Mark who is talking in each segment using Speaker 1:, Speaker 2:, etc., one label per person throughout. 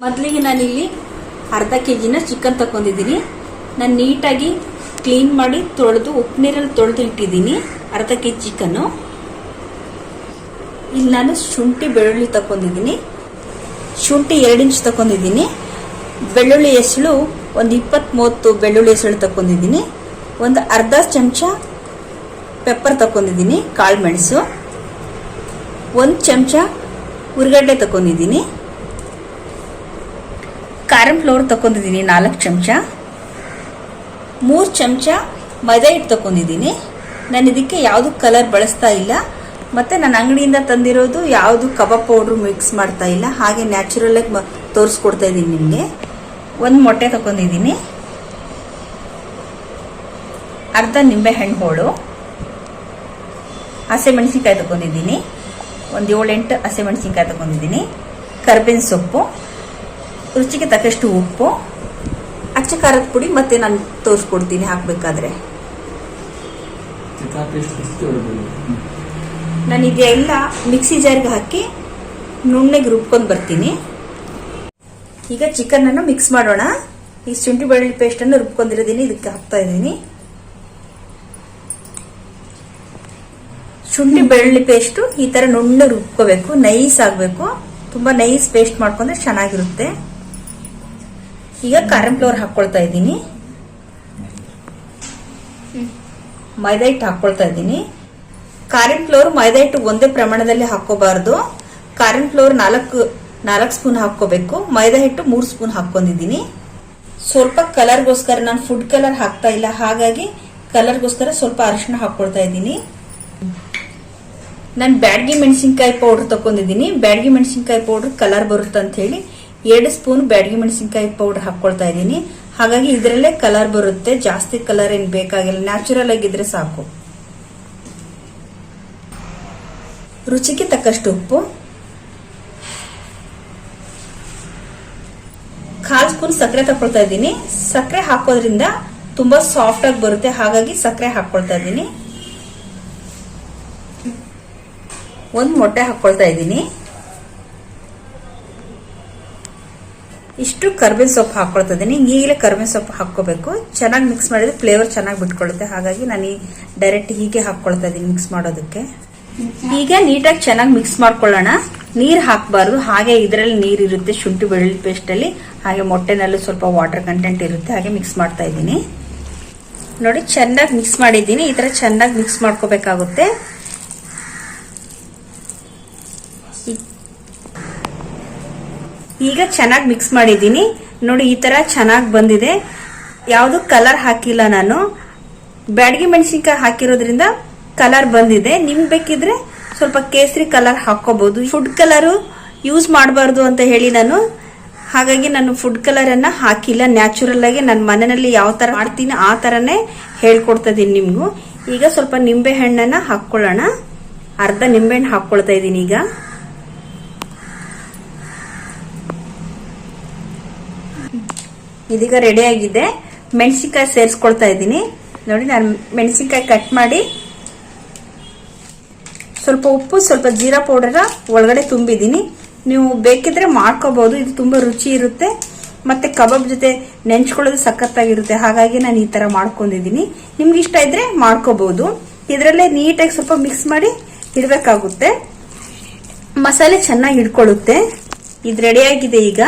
Speaker 1: ಮೊದಲಿಗೆ ನಾನಿಲ್ಲಿ ಅರ್ಧ ಕೆ ಜಿನ ಚಿಕನ್ ತಗೊಂಡಿದ್ದೀನಿ ನಾನು ನೀಟಾಗಿ ಕ್ಲೀನ್ ಮಾಡಿ ತೊಳೆದು ಉಪ್ಪು ನೀರಲ್ಲಿ ತೊಳೆದು ಇಟ್ಟಿದ್ದೀನಿ ಅರ್ಧ ಕೆ ಜಿ ಚಿಕನ್ನು ಇಲ್ಲಿ ನಾನು ಶುಂಠಿ ಬೆಳ್ಳುಳ್ಳಿ ತಗೊಂಡಿದ್ದೀನಿ ಶುಂಠಿ ಎರಡು ಇಂಚ್ ತಗೊಂಡಿದ್ದೀನಿ ಬೆಳ್ಳುಳ್ಳಿ ಎಸಳು ಒಂದು ಇಪ್ಪತ್ತ್ ಮೂವತ್ತು ಬೆಳ್ಳುಳ್ಳಿ ಎಸಳು ತಗೊಂಡಿದ್ದೀನಿ ಒಂದು ಅರ್ಧ ಚಮಚ ಪೆಪ್ಪರ್ ತಗೊಂಡಿದ್ದೀನಿ ಕಾಳು ಮೆಣಸು. ಒಂದು ಚಮಚ ಉರ್ಗಡ್ಡೆ ತಗೊಂಡಿದ್ದೀನಿ ಖಾರಂ ಫ್ಲೋರ್ ತಗೊಂಡಿದ್ದೀನಿ ನಾಲ್ಕು ಚಮಚ. ಮೂರು ಚಮಚ ಮೈದಾ ಹಿಟ್ಟು ತಗೊಂಡಿದ್ದೀನಿ ನಾನು ಇದಕ್ಕೆ ಯಾವುದು ಕಲರ್ ಬಳಸ್ತಾ ಇಲ್ಲ. ಮತ್ತು ನಾನು ಅಂಗಡಿಯಿಂದ ತಂದಿರೋದು ಯಾವುದು ಕಬಾಬ್ ಪೌಡ್ರು ಮಿಕ್ಸ್ ಮಾಡ್ತಾ ಇಲ್ಲ. ಹಾಗೆ ನ್ಯಾಚುರಲಾಗಿ ಮ, ತೋರಿಸ್ಕೊಡ್ತಾ ಇದ್ದೀನಿ ನಿಮಗೆ. ಒಂದು ಮೊಟ್ಟೆ ತಗೊಂಡಿದ್ದೀನಿ ಅರ್ಧ ನಿಂಬೆಹಣ್ಣು ಹೋಳು. ಹಸಿಮೆಣಸಿನ್ಕಾಯಿ ತಗೊಂಡಿದ್ದೀನಿ ಒಂದು ಏಳೆಂಟು ಹಸಿಮೆಣಸಿನ್ಕಾಯಿ ತಗೊಂಡಿದ್ದೀನಿ ಕರ್ಬೇವಿನ ಸೊಪ್ಪು. ರುಚಿಗೆ ತಕ್ಕಷ್ಟು ಉಪ್ಪು, ಅಚ್ಚ ಖಾರದ ಪುಡಿ ಮತ್ತೆ ನಾನು ತೋರಿಸ್ಕೊಡ್ತೀನಿ ಹಾಕಬೇಕಾದ್ರೆ. ನಾನು ಇದೆಲ್ಲ ಮಿಕ್ಸಿ ಜಾರ್ಗೆ ಹಾಕಿ ನುಣ್ಣಗೆ ರುಬ್ಕೊಂಡು ಬರ್ತೀನಿ. ಈಗ ಚಿಕನ್ ಅನ್ನು ಮಿಕ್ಸ್ ಮಾಡೋಣ. ಈ ಶುಂಠಿ ಬೆಳ್ಳುಳ್ಳಿ ಪೇಸ್ಟ್ ಅನ್ನು ರುಬ್ಕೊಂಡಿರೋದೀನಿ, ಇದಕ್ಕೆ ಹಾಕ್ತಾ ಇದ್ದೀನಿ. ಶುಂಠಿ ಬೆಳ್ಳುಳ್ಳಿ ಪೇಸ್ಟು ಈ ತರ ನುಣ್ಣ ರುಬ್ಕೋಬೇಕು, ನೈಸ್ ಆಗಬೇಕು. ತುಂಬಾ ನೈಸ್ ಪೇಸ್ಟ್ ಮಾಡ್ಕೊಂಡ್ರೆ ಚೆನ್ನಾಗಿರುತ್ತೆ. ಈಗ ಕಾರಂ ಫ್ಲೋರ್ ಹಾಕೊಳ್ತಾ ಇದ್ದೀನಿ. ಮೈದಾ ಹಿಟ್ಟು ಹಾಕೊಳ್ತಾ ಇದ್ದೀನಿ. ಕಾರಿನ್ ಫ್ಲೋರ್ ಮೈದಾ ಹಿಟ್ಟು ಒಂದೇ ಪ್ರಮಾಣದಲ್ಲಿ ಹಾಕೋಬಾರ್ದು. ಕಾರಿನ್ ಫ್ಲೋರ್ ನಾಲ್ಕು ನಾಲ್ಕು ಸ್ಪೂನ್ ಹಾಕೋಬೇಕು ಮೈದಾ ಹಿಟ್ಟು ಮೂರು ಸ್ಪೂನ್ ಹಾಕೊಂಡಿದ್ದೀನಿ ಸ್ವಲ್ಪ ಕಲರ್ಗೋಸ್ಕರ ನಾನು ಫುಡ್ ಕಲರ್ ಹಾಕ್ತಾ ಇಲ್ಲ. ಹಾಗಾಗಿ ಕಲರ್ಗೋಸ್ಕರ ಸ್ವಲ್ಪ ಅರಿಶಿನ ಹಾಕೊಳ್ತಾ ಇದ್ದೀನಿ. ನಾನು ಬ್ಯಾಡ್ಗಿ ಮೆಣಸಿನ್ಕಾಯಿ ಪೌಡರ್ ತಕೊಂಡಿದ್ದೀನಿ ಬ್ಯಾಡ್ಗಿ ಮೆಣಸಿನ್ಕಾಯಿ ಪೌಡರ್ ಕಲರ್ ಬರುತ್ತೆ ಅಂತ ಹೇಳಿ ಎರಡು ಸ್ಪೂನ್ ಬ್ಯಾಡಗಿ ಮೆಣಸಿನ್ಕಾಯಿ ಪೌಡರ್ ಹಾಕೊಳ್ತಾ ಇದ್ದೀನಿ. ಹಾಗಾಗಿ ಇದರಲ್ಲೇ ಕಲರ್ ಬರುತ್ತೆ. ಜಾಸ್ತಿ ಕಲರ್ ಏನು ಬೇಕಾಗಿಲ್ಲ. ನ್ಯಾಚುರಲ್ ಆಗಿದ್ರೆ ಸಾಕು. ರುಚಿಗೆ ತಕ್ಕಷ್ಟು ಉಪ್ಪು. ಕಾಲ್ ಸ್ಪೂನ್ ಸಕ್ಕರೆ ತಕೊಳ್ತಾ ಇದ್ದೀನಿ. ಸಕ್ಕರೆ ಹಾಕೋದ್ರಿಂದ ತುಂಬಾ ಸಾಫ್ಟ್ ಆಗಿ ಬರುತ್ತೆ. ಹಾಗಾಗಿ ಸಕ್ಕರೆ ಹಾಕೊಳ್ತಾ ಇದ್ದೀನಿ. ಒಂದು ಮೊಟ್ಟೆ ಹಾಕೊಳ್ತಾ ಇದ್ದೀನಿ. ಇಷ್ಟು ಕರ್ಬೇವಿನ ಸೊಪ್ಪು ಹಾಕೊಳ್ತಾ ಇದ್ದೀನಿ. ಈಗಲೇ ಕರ್ಬೇವಿನ ಸೊಪ್ಪು ಹಾಕೋಬೇಕು ಚೆನ್ನಾಗಿ ಮಿಕ್ಸ್ ಮಾಡಿದ್ರೆ ಫ್ಲೇವರ್ ಚೆನ್ನಾಗಿ ಬಿಟ್ಕೊಳ್ಳುತ್ತೆ ಹಾಗಾಗಿ ನಾನು ಡೈರೆಕ್ಟ್ ಹೀಗೆ ಹಾಕ್ಕೊಳ್ತಾ ಇದ್ದೀನಿ ಮಿಕ್ಸ್ ಮಾಡೋದಕ್ಕೆ. ಈಗ ನೀಟಾಗಿ ಚೆನ್ನಾಗಿ ಮಿಕ್ಸ್ ಮಾಡ್ಕೊಳ್ಳೋಣ. ನೀರು ಹಾಕಬಾರ್ದು. ಹಾಗೆ ಇದರಲ್ಲಿ ನೀರು ಇರುತ್ತೆ ಶುಂಠಿ ಬೆಳ್ಳುಳ್ಳಿ ಪೇಸ್ಟ್ ಅಲ್ಲಿ. ಹಾಗೆ ಮೊಟ್ಟೆನಲ್ಲೂ ಸ್ವಲ್ಪ ವಾಟರ್ ಕಂಟೆಂಟ್ ಇರುತ್ತೆ. ಹಾಗೆ ಮಿಕ್ಸ್ ಮಾಡ್ತಾ ಇದ್ದೀನಿ. ನೋಡಿ ಚೆನ್ನಾಗಿ ಮಿಕ್ಸ್ ಮಾಡಿದ್ದೀನಿ. ಈ ಥರ ಚೆನ್ನಾಗಿ ಮಿಕ್ಸ್ ಮಾಡ್ಕೋಬೇಕಾಗುತ್ತೆ. ಈಗ ಚೆನ್ನಾಗಿ ಮಿಕ್ಸ್ ಮಾಡಿದ್ದೀನಿ. ನೋಡಿ, ಈ ಥರ ಚೆನ್ನಾಗಿ ಬಂದಿದೆ. ಯಾವುದು ಕಲರ್ ಹಾಕಿಲ್ಲ ನಾನು. ಬ್ಯಾಡಗಿ ಮೆಣಸಿನ್ಕಾಯಿ ಹಾಕಿರೋದ್ರಿಂದ ಕಲರ್ ಬಂದಿದೆ. ನಿಮ್ಗೆ ಬೇಕಿದ್ರೆ ಸ್ವಲ್ಪ ಕೇಸರಿ ಕಲರ್ ಹಾಕೋಬಹುದು ಫುಡ್ ಕಲರು ಯೂಸ್ ಮಾಡಬಾರ್ದು ಅಂತ ಹೇಳಿ ನಾನು. ಹಾಗಾಗಿ ನಾನು ಫುಡ್ ಕಲರನ್ನು ಹಾಕಿಲ್ಲ. ನ್ಯಾಚುರಲ್ ಆಗಿ ನನ್ನ ಮನೆಯಲ್ಲಿ ಯಾವ ತರ ಮಾಡ್ತೀನಿ ಆ ತರನೇ ಹೇಳ್ಕೊಡ್ತಾ ಇದೀನಿ ನಿಮ್ಗೂ. ಈಗ ಸ್ವಲ್ಪ ನಿಂಬೆ ಹಣ್ಣನ್ನ ಹಾಕೊಳ್ಳೋಣ ಅರ್ಧ ನಿಂಬೆ ಹಣ್ಣು ಹಾಕೊಳ್ತಾ ಇದ್ದೀನಿ ಈಗ. ಇದೀಗ ರೆಡಿ ಆಗಿದೆ. ಮೆಣಸಿನ್ಕಾಯಿ ಸೇರಿಸ್ಕೊಳ್ತಾ ಇದ್ದೀನಿ. ನೋಡಿ, ನಾನು ಮೆಣಸಿನ್ಕಾಯಿ ಕಟ್ ಮಾಡಿ ಸ್ವಲ್ಪ ಉಪ್ಪು, ಸ್ವಲ್ಪ ಜೀರಾ ಪೌಡರ್ ಒಳಗಡೆ ತುಂಬಿದ್ದೀನಿ. ನೀವು ಬೇಕಿದ್ರೆ ಮಾಡ್ಕೋಬಹುದು ಇದು ತುಂಬಾ ರುಚಿ ಇರುತ್ತೆ. ಮತ್ತೆ ಕಬಾಬ್ ಜೊತೆ ನೆಂಚ್ಕೊಳ್ಳೋದು ಸಖತ್ತಾಗಿರುತ್ತೆ. ಹಾಗಾಗಿ ನಾನು ಈ ತರ ಮಾಡ್ಕೊಂಡಿದ್ದೀನಿ. ನಿಮ್ಗೆ ಇಷ್ಟ ಇದ್ರೆ ಮಾಡ್ಕೋಬಹುದು ಇದರಲ್ಲೇ ನೀಟಾಗಿ ಸ್ವಲ್ಪ ಮಿಕ್ಸ್ ಮಾಡಿ ಇಡಬೇಕಾಗುತ್ತೆ. ಮಸಾಲೆ ಚೆನ್ನಾಗಿ ಹಿಡ್ಕೊಳ್ಳುತ್ತೆ. ಇದು ರೆಡಿ ಆಗಿದೆ ಈಗ.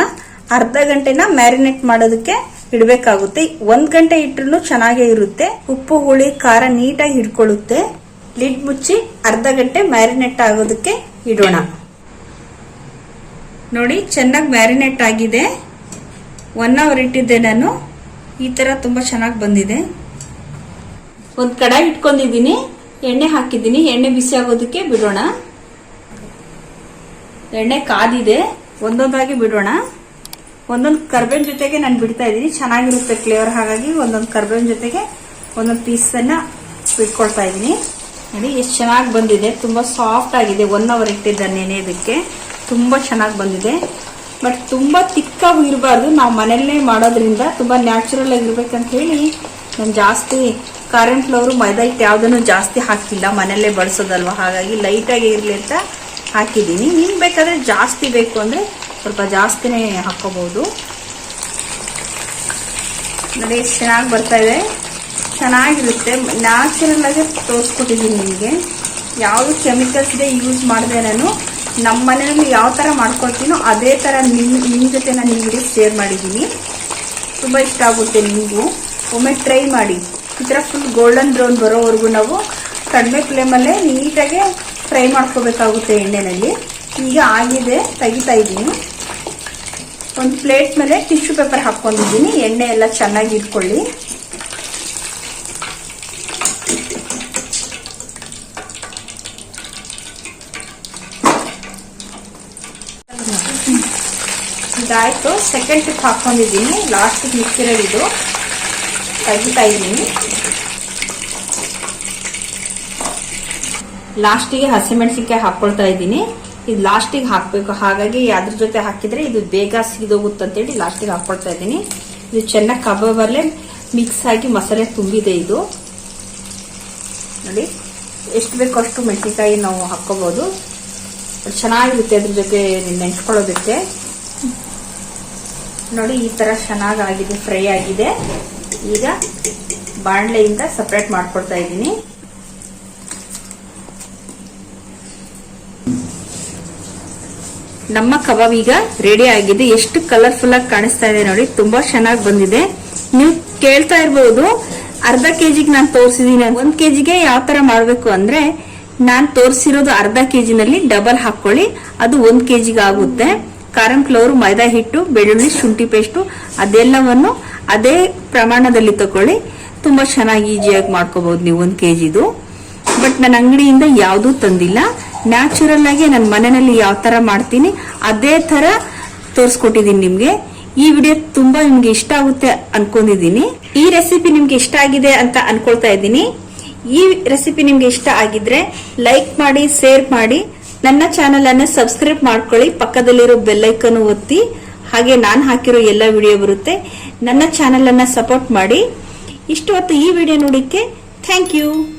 Speaker 1: ಅರ್ಧ ಗಂಟೆನ ಮ್ಯಾರಿನೇಟ್ ಮಾಡೋದಕ್ಕೆ ಇಡಬೇಕಾಗುತ್ತೆ. ಒಂದ್ ಗಂಟೆ ಇಟ್ಟರು ಚೆನ್ನಾಗೇ ಇರುತ್ತೆ. ಉಪ್ಪು, ಹುಳಿ, ಖಾರ ನೀಟಾಗಿ ಹಿಡ್ಕೊಳ್ಳುತ್ತೆ. ಲಿಡ್ ಮುಚ್ಚಿ ಅರ್ಧ ಗಂಟೆ ಮ್ಯಾರಿನೇಟ್ ಆಗೋದಕ್ಕೆ ಇಡೋಣ. ನೋಡಿ, ಚೆನ್ನಾಗಿ ಮ್ಯಾರಿನೇಟ್ ಆಗಿದೆ. ಒನ್ ಅವರ್ ಇಟ್ಟಿದ್ದೆ ನಾನು. ಈ ತರ ತುಂಬಾ ಚೆನ್ನಾಗಿ ಬಂದಿದೆ. ಒಂದ್ ಕಡಾಯಿ ಇಟ್ಕೊಂಡಿದ್ದೀನಿ. ಎಣ್ಣೆ ಹಾಕಿದ್ದೀನಿ. ಎಣ್ಣೆ ಬಿಸಿ ಆಗೋದಕ್ಕೆ ಬಿಡೋಣ. ಎಣ್ಣೆ ಕಾದಿದೆ. ಒಂದೊಂದಾಗಿ ಬಿಡೋಣ. ಒಂದೊಂದು ಕರ್ಬೇವಿನ ಜೊತೆಗೆ ನಾನು ಬಿಡ್ತಾ ಇದ್ದೀನಿ. ಚೆನ್ನಾಗಿರುತ್ತೆ ಫ್ಲೇವರ್ ಹಾಗಾಗಿ ಒಂದೊಂದು ಕರ್ಬೇವಿನ ಜೊತೆಗೆ ಒಂದೊಂದು ಪೀಸನ್ನು ಬಿಟ್ಕೊಳ್ತಾ ಇದ್ದೀನಿ. ನೋಡಿ, ಎಷ್ಟು ಚೆನ್ನಾಗಿ ಬಂದಿದೆ. ತುಂಬ ಸಾಫ್ಟ್ ಆಗಿದೆ. ಒನ್ ಅವರ್ ಇಟ್ಟಿದ್ದ ನೆನೆಯೋದಕ್ಕೆ ತುಂಬ ಚೆನ್ನಾಗಿ ಬಂದಿದೆ. ಬಟ್ ತುಂಬ ತಿಕ್ಕಾಗಿ ಇರಬಾರ್ದು. ನಾವು ಮನೆಯಲ್ಲೇ ಮಾಡೋದ್ರಿಂದ ತುಂಬ ನ್ಯಾಚುರಲ್ ಆಗಿರ್ಬೇಕಂತ ಹೇಳಿ ನಾನು ಜಾಸ್ತಿ ಕರೆಂಟ್ ಫ್ಲವರು ಮೈದಾ ಹಿಟ್ಟು ಯಾವುದನ್ನು ಜಾಸ್ತಿ ಹಾಕಿಲ್ಲ. ಮನೆಯಲ್ಲೇ ಬಳಸೋದಲ್ವ? ಹಾಗಾಗಿ ಲೈಟಾಗಿ ಇರಲಿ ಅಂತ ಹಾಕಿದ್ದೀನಿ. ನಿಮ್ಗೆ ಬೇಕಾದರೆ ಜಾಸ್ತಿ ಬೇಕು ಅಂದರೆ ಸ್ವಲ್ಪ ಜಾಸ್ತಿನೇ ಹಾಕೋಬಹುದು ನೋಡಿ ಚೆನ್ನಾಗಿ ಬರ್ತಾ ಇದೆ. ಚೆನ್ನಾಗಿರುತ್ತೆ. ನ್ಯಾಚುರಲ್ ಆಗಿ ತೋರಿಸ್ಕೊಟ್ಟಿದ್ದೀನಿ ನಿಮಗೆ. ಯಾವುದು ಕೆಮಿಕಲ್ಸ್ ಇದೆ ಯೂಸ್ ಮಾಡಿದೆ ನಾನು ನಮ್ಮ ಮನೆಯಲ್ಲಿ ಯಾವ ಥರ ಮಾಡ್ಕೊಳ್ತೀನೋ ಅದೇ ಥರ ನಿಮ್ಮ ನಿಮ್ಮ ಜೊತೆ ನಾನು ನಿಮಗೆ ಶೇರ್ ಮಾಡಿದ್ದೀನಿ. ತುಂಬ ಇಷ್ಟ ಆಗುತ್ತೆ ನಿಮಗೂ. ಒಮ್ಮೆ ಟ್ರೈ ಮಾಡಿ. ಈ ಥರ ಫುಲ್ ಗೋಲ್ಡನ್ ಬ್ರೌನ್ ಬರೋವರೆಗೂ ನಾವು ಕಡಿಮೆ ಫ್ಲೇಮಲ್ಲೇ ನೀಟಾಗಿ ಫ್ರೈ ಮಾಡ್ಕೋಬೇಕಾಗುತ್ತೆ ಎಣ್ಣೆನಲ್ಲಿ. ಈಗ ಆಗಿದೆ, ತೆಗಿತಾ ಇದ್ದೀನಿ. ಒಂದು ಪ್ಲೇಟ್ ಮೇಲೆ ಟಿಶ್ಯೂ ಪೇಪರ್ ಹಾಕ್ಕೊಂಡಿದ್ದೀನಿ. ಎಣ್ಣೆ ಎಲ್ಲ ಚೆನ್ನಾಗಿ ಇಟ್ಕೊಳ್ಳಿ. ಇದಾಯ್ತು. ಸೆಕೆಂಡ್ ಟಿಪ್ ಹಾಕೊಂಡಿದ್ದೀನಿ ಲಾಸ್ಟಿಗೆ ಮಿಕ್ಕಿರೋದು ಇದು. ತೆಗಿತಾ ಇದ್ದೀನಿ. ಲಾಸ್ಟಿಗೆ ಹಸಿಮೆಣಸಿನ್ಕಾಯಿ ಹಾಕೊಳ್ತಾ ಇದ್ದೀನಿ. ಇದು ಲಾಸ್ಟಿಗೆ ಹಾಕಬೇಕು. ಹಾಗಾಗಿ ಅದ್ರ ಜೊತೆ ಹಾಕಿದ್ರೆ ಇದು ಬೇಗ ಸಿಗೋಗುತ್ತೆ ಅಂತೇಳಿ ಲಾಸ್ಟಿಗೆ ಹಾಕೊಳ್ತಾ ಇದ್ದೀನಿ. ಇದು ಚೆನ್ನಾಗಿ ಕಬಾಬಲ್ಲೇ ಮಿಕ್ಸ್ ಆಗಿ ಮಸಾಲೆ ತುಂಬಿದೆ ಇದು. ನೋಡಿ, ಎಷ್ಟು ಬೇಕೋ ಅಷ್ಟು ಮೆಣಸಿನ್ಕಾಯಿ ನಾವು ಹಾಕೋಬಹುದು ಚೆನ್ನಾಗಿರುತ್ತೆ ಅದ್ರ ಜೊತೆ ನೆಂಚ್ಕೊಳ್ಳೋದಕ್ಕೆ ನೋಡಿ, ಈ ತರ ಚೆನ್ನಾಗಿ ಆಗಿದೆ, ಫ್ರೈ ಆಗಿದೆ. ಈಗ ಬಾಣಲೆಯಿಂದ ಸಪ್ರೇಟ್ ಮಾಡ್ಕೊಳ್ತಾ ಇದ್ದೀನಿ. ನಮ್ಮ ಕಬಾಬ್ ಈಗ ರೆಡಿ ಆಗಿದೆ. ಎಷ್ಟು ಕಲರ್ಫುಲ್ ಆಗಿ ಕಾಣಿಸ್ತಾ ಇದೆ ನೋಡಿ. ತುಂಬಾ ಚೆನ್ನಾಗಿ ಬಂದಿದೆ. ನೀವು ಕೇಳ್ತಾ ಇರ್ಬೋದು, ಅರ್ಧ ಕೆಜಿಗೆ ನಾನು ತೋರಿಸಿದೀನಿ ಒಂದ್ ಕೆಜಿಗೆ ಯಾವ ತರ ಮಾಡ್ಬೇಕು ಅಂದ್ರೆ, ನಾನು ತೋರಿಸಿರೋದು ಅರ್ಧ ಕೆಜಿನಲ್ಲಿ ಡಬಲ್ ಹಾಕೊಳ್ಳಿ. ಅದು ಒಂದ್ ಕೆಜಿಗೆ ಆಗುತ್ತೆ. ಕಾರಂ ಫ್ಲೋರ್, ಮೈದಾ ಹಿಟ್ಟು, ಬೆಳ್ಳುಳ್ಳಿ, ಶುಂಠಿ ಪೇಸ್ಟು ಅದೆಲ್ಲವನ್ನು ಅದೇ ಪ್ರಮಾಣದಲ್ಲಿ ತಕೊಳ್ಳಿ. ತುಂಬಾ ಚೆನ್ನಾಗಿ ಈಜಿಯಾಗಿ ಮಾಡ್ಕೋಬಹುದು ನೀವು ಒಂದ್ ಕೆಜಿದು. ಬಟ್ ನನ್ನ ಅಂಗಡಿಯಿಂದ ಯಾವುದೂ ತಂದಿಲ್ಲ. ನ್ಯಾಚುರಲ್ ಆಗಿ ನನ್ನ ಮನೆಯಲ್ಲಿ ಯಾವ ತರ ಮಾಡ್ತೀನಿ, ಅದೇ ತರ ತೋರಿಸ್ಕೊಟ್ಟಿದ್ದೀನಿ ನಿಮ್ಗೆ. ಈ ವಿಡಿಯೋ ತುಂಬಾ ನಿಮ್ಗೆ ಇಷ್ಟ ಆಗುತ್ತೆ ಅನ್ಕೊಂಡಿದ್ದೀನಿ ಈ ರೆಸಿಪಿ ನಿಮ್ಗೆ ಇಷ್ಟ ಆಗಿದೆ ಅಂತ ಅನ್ಕೊಳ್ತಾ ಇದ್ದೀನಿ. ಈ ರೆಸಿಪಿ ನಿಮ್ಗೆ ಇಷ್ಟ ಆಗಿದ್ರೆ ಲೈಕ್ ಮಾಡಿ ಶೇರ್ ಮಾಡಿ. ನನ್ನ ಚಾನೆಲ್ ಅನ್ನ ಸಬ್ಸ್ಕ್ರೈಬ್ ಮಾಡ್ಕೊಳ್ಳಿ. ಪಕ್ಕದಲ್ಲಿರೋ ಬೆಲ್ಲೈಕನ್ ಒತ್ತಿ. ಹಾಗೆ ನಾನು ಹಾಕಿರೋ ಎಲ್ಲ ವಿಡಿಯೋ ಬರುತ್ತೆ. ನನ್ನ ಚಾನೆಲ್ ಅನ್ನ ಸಪೋರ್ಟ್ ಮಾಡಿ. ಇಷ್ಟು ಹೊತ್ತು ಈ ವಿಡಿಯೋ ನೋಡಿಕ್ಕೆ ಥ್ಯಾಂಕ್ ಯು